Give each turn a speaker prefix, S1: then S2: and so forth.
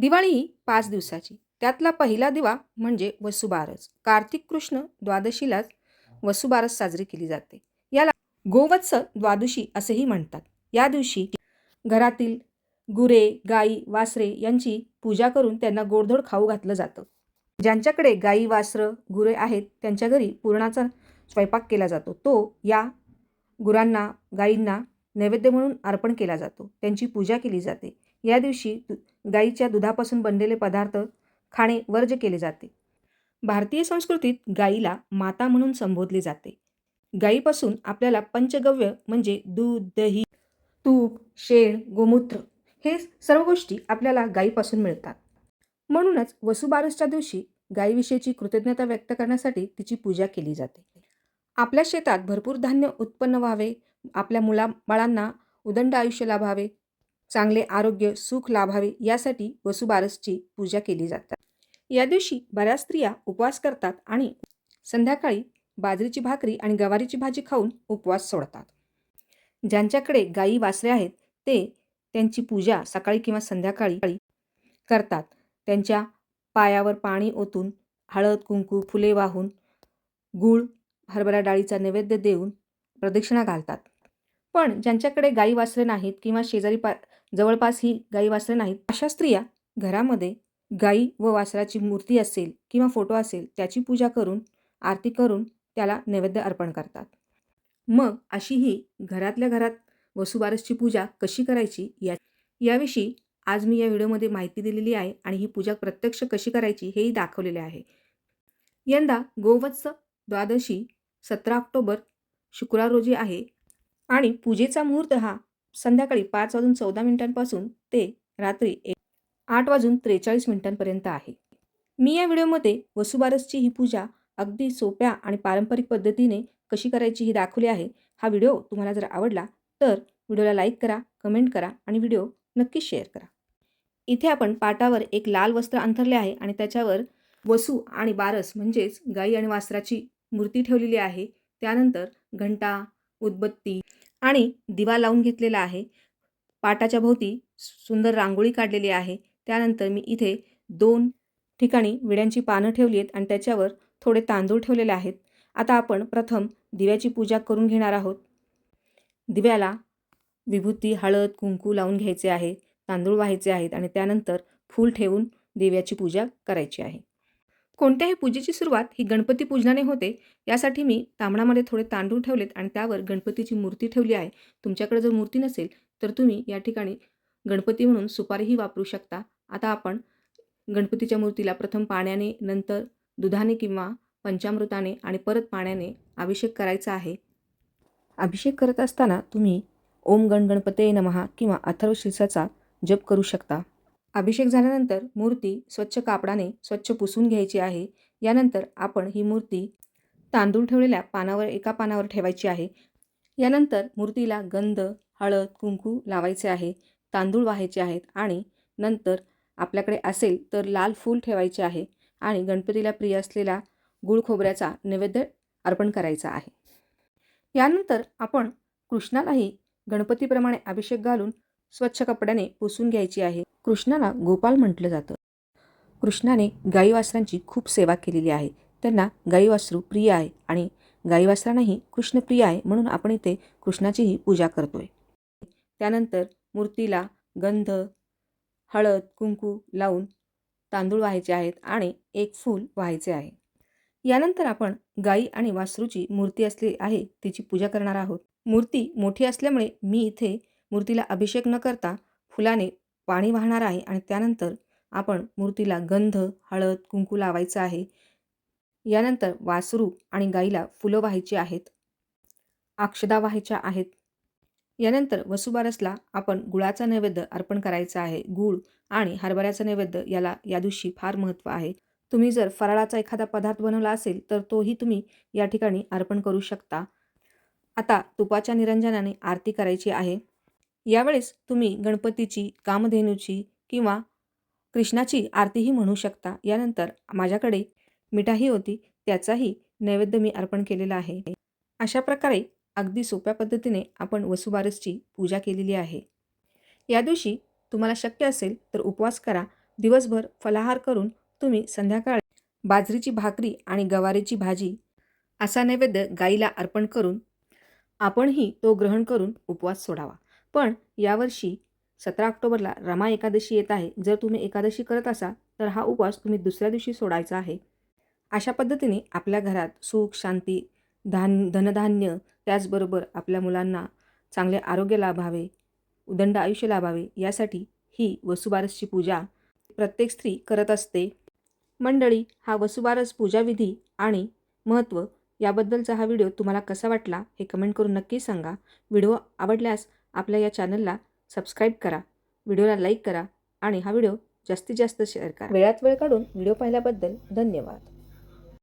S1: दिवाळी ही पाच दिवसाची. त्यातला पहिला दिवा म्हणजे वसुबारस. कार्तिक कृष्ण द्वादशीलाच वसुबारस साजरी केली जाते. याला गोवत्स द्वादशी असेही म्हणतात. या दिवशी घरातील गुरे गाई वासरे यांची पूजा करून त्यांना गोडधोड खाऊ घातलं जातं. ज्यांच्याकडे गाई वासरं गुरे आहेत त्यांच्या घरी पुरणाचा स्वयंपाक केला जातो. तो या गुरांना गाईंना नैवेद्य म्हणून अर्पण केला जातो. त्यांची पूजा केली जाते. या दिवशी दु- गाईच्या दुधापासून बनलेले पदार्थ खाणे वर्ज केले जाते. भारतीय संस्कृतीत गाईला माता म्हणून संबोधले जाते. गाईपासून आपल्याला पंचगव्य म्हणजे दूध दही तूप शेण गोमूत्र हे सर्व गोष्टी आपल्याला गाईपासून मिळतात. म्हणूनच वसुबारसच्या दिवशी गायीविषयीची कृतज्ञता व्यक्त करण्यासाठी तिची पूजा केली जाते. आपल्या शेतात भरपूर धान्य उत्पन्न व्हावे आपल्या मुलाबाळांना उदंड आयुष्य लाभावे चांगले आरोग्य सुख लाभावे यासाठी वसुबारसची पूजा केली जातात. या दिवशी बऱ्याच स्त्रिया उपवास करतात आणि संध्याकाळी बाजरीची भाकरी आणि गवारीची भाजी खाऊन उपवास सोडतात. ज्यांच्याकडे गाई वासरे आहेत ते त्यांची पूजा सकाळी किंवा संध्याकाळी करतात. त्यांच्या पायावर पाणी ओतून हळद कुंकू फुले वाहून गूळ हरभरा डाळीचा नैवेद्य देऊन प्रदक्षिणा घालतात. पण ज्यांच्याकडे गाई वासरे नाहीत किंवा शेजारी पा जवळपास ही गाई वासरं नाहीत. अशा स्त्रिया घरामध्ये गाई व वासराची मूर्ती असेल किंवा फोटो असेल त्याची पूजा करून आरती करून त्याला नैवेद्य अर्पण करतात. मग अशी ही घरातल्या घरात वसुबारसची पूजा कशी करायची या याविषयी आज मी या व्हिडिओमध्ये माहिती दिलेली आहे आणि ही पूजा प्रत्यक्ष कशी करायची हेही दाखवलेले आहे. यंदा गोवत्स द्वादशी सतरा ऑक्टोबर शुक्रवार रोजी आहे आणि पूजेचा मुहूर्त हा संध्याकाळी पाच वाजून चौदा मिनिटांपासून ते रात्री एक आठ वाजून त्रेचाळीस मिनिटांपर्यंत आहे. मी या व्हिडिओमध्ये वसुबारसची ही पूजा अगदी सोप्या आणि पारंपरिक पद्धतीने कशी करायची ही दाखवली आहे. हा व्हिडिओ तुम्हाला जर आवडला तर व्हिडिओला लाईक करा कमेंट करा आणि व्हिडिओ नक्की शेअर करा. इथे आपण पाटावर एक लाल वस्त्र अंथरले आहे आणि त्याच्यावर वसू आणि बारस म्हणजेच गाई आणि वासराची मूर्ती ठेवलेली आहे. त्यानंतर घंटा उदबत्ती आणि दिवा लावून घेतलेला आहे. पाटाच्या भोवती सुंदर रांगोळी काढलेली आहे. त्यानंतर मी इथे दोन ठिकाणी विड्यांची पानं ठेवली आहेत आणि त्याच्यावर थोडे तांदूळ ठेवलेले आहेत. आता आपण प्रथम दिव्याची पूजा करून घेणार आहोत. दिव्याला विभूती हळद कुंकू लावून घ्यायचे आहे. तांदूळ व्हायचे आहेत आणि त्यानंतर फूल ठेवून दिव्याची पूजा करायची आहे. कोणत्याही पूजेची सुरुवात ही गणपती पूजनाने होते. यासाठी मी तांबणामध्ये थोडे तांदूळ ठेवलेत आणि त्यावर गणपतीची मूर्ती ठेवली आहे. तुमच्याकडे जर मूर्ती नसेल तर तुम्ही या ठिकाणी गणपती म्हणून सुपारीही वापरू शकता. आता आपण गणपतीच्या मूर्तीला प्रथम पाण्याने नंतर दुधाने किंवा पंचामृताने आणि परत पाण्याने अभिषेक करायचा आहे. अभिषेक करत असताना तुम्ही ओम गण गणपते नमहा किंवा अथर्व शीर्षाचा जप करू शकता. अभिषेक झाल्यानंतर मूर्ती स्वच्छ कापडाने स्वच्छ पुसून घ्यायची आहे. यानंतर आपण ही मूर्ती तांदूळ ठेवलेल्या पानावर एका पानावर ठेवायची आहे. यानंतर मूर्तीला गंध हळद कुंकू लावायचे आहे. तांदूळ व्हायचे आहेत आणि नंतर आपल्याकडे असेल तर लाल फूल ठेवायचे आहे आणि गणपतीला प्रिय असलेला गुळ खोबऱ्याचा नैवेद्य अर्पण करायचा आहे. यानंतर आपण कृष्णालाही गणपतीप्रमाणे अभिषेक घालून स्वच्छ कपड्याने पुसून घ्यायची आहे. कृष्णाला गोपाल म्हटलं जातं. कृष्णाने गाई वासरांची खूप सेवा केलेली आहे. त्यांना गाईवासरू प्रिय आहे आणि गाई वासरांनाही कृष्ण प्रिय आहे म्हणून आपण इथे कृष्णाचीही पूजा करतोय. त्यानंतर मूर्तीला गंध हळद कुंकू लावून तांदूळ व्हायचे आहेत आणि एक फूल व्हायचे आहे. यानंतर आपण गाई आणि वासरूची मूर्ती असली आहे तिची पूजा करणार आहोत. मूर्ती मोठी असल्यामुळे मी इथे मूर्तीला अभिषेक न करता फुलाने पाणी वाहणार आहे आणि त्यानंतर आपण मूर्तीला गंध हळद कुंकू लावायचं आहे. यानंतर वासरू आणि गाईला फुलं व्हायची आहेत. अक्षदा व्हायच्या आहेत. यानंतर वसुबारसला आपण गुळाचा नैवेद्य अर्पण करायचा आहे. गुळ आणि हरभऱ्याचा नैवेद्य याला या दिवशी फार महत्त्व आहे. तुम्ही जर फराळाचा एखादा पदार्थ बनवला असेल तर तोही तुम्ही या ठिकाणी अर्पण करू शकता. आता तुपाच्या निरंजनाने आरती करायची आहे. यावेळेस तुम्ही गणपतीची कामधेनूची किंवा कृष्णाची आरतीही म्हणू शकता. यानंतर माझ्याकडे मिठाई होती त्याचाही नैवेद्य मी अर्पण केलेला आहे. अशा प्रकारे अगदी सोप्या पद्धतीने आपण वसुबारसची पूजा केलेली आहे. या दिवशी तुम्हाला शक्य असेल तर उपवास करा. दिवसभर फलाहार करून तुम्ही संध्याकाळी बाजरीची भाकरी आणि गवारीची भाजी असा नैवेद्य गाईला अर्पण करून आपणही तो ग्रहण करून उपवास सोडावा. पण यावर्षी सतरा ऑक्टोबरला रमा एकादशी येत आहे. जर तुम्ही एकादशी करत असाल तर हा उपवास तुम्ही दुसऱ्या दिवशी सोडायचा आहे. अशा पद्धतीने आपल्या घरात सुख शांती धान धनधान्य त्याचबरोबर आपल्या मुलांना चांगले आरोग्य लाभावे उदंड आयुष्य लाभावे यासाठी ही वसुबारसची पूजा प्रत्येक स्त्री करत असते. मंडळी हा वसुबारस पूजाविधी आणि महत्त्व याबद्दलचा हा व्हिडिओ तुम्हाला कसा वाटला हे कमेंट करून नक्की सांगा. व्हिडिओ आवडल्यास आपल्या या चॅनलला सबस्क्राईब करा व्हिडिओला लाईक करा आणि हा व्हिडिओ जास्तीत जास्त शेअर करा. वेळात वेळ काढून व्हिडिओ पाहिल्याबद्दल धन्यवाद.